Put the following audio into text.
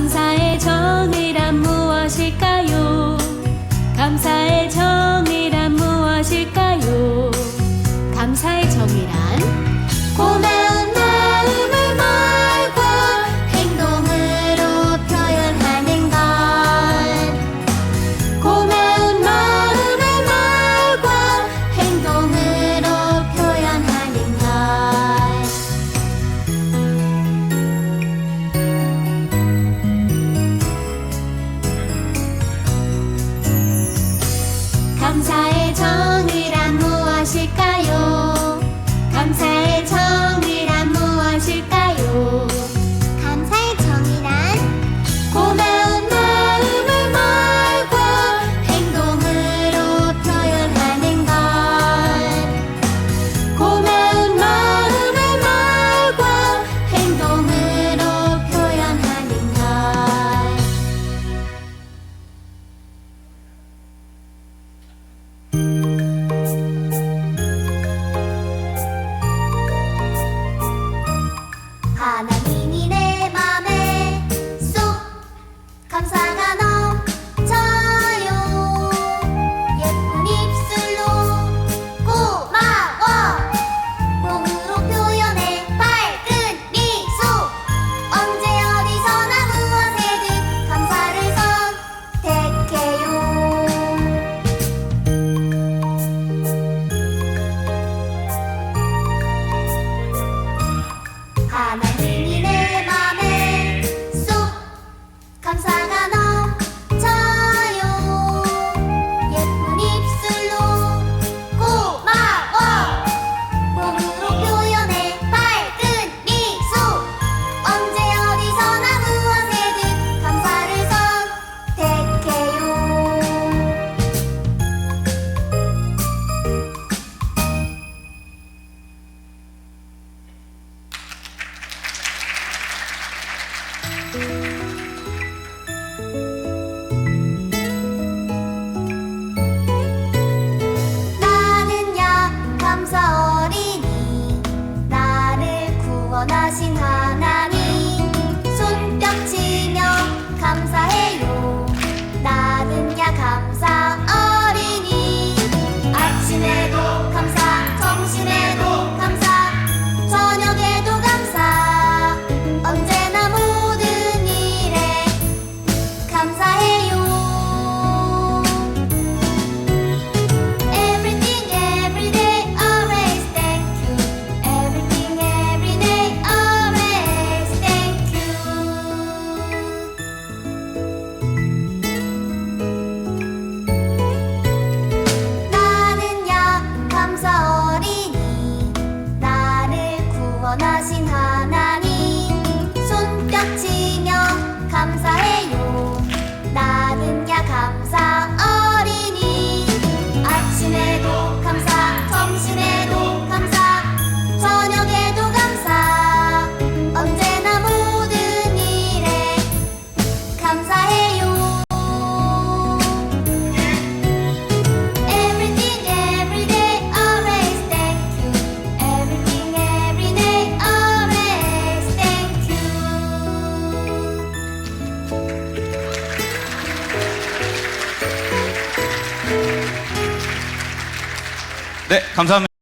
감사의 정의란 무엇일까요? 감사의 정의란 무엇일까요? 감사의 정의란 고마워. 정을 南 i'm Amen. Amen. 나는야 감사 어린이 나를 구원하신 하나님. なしの 네, 감사합니다.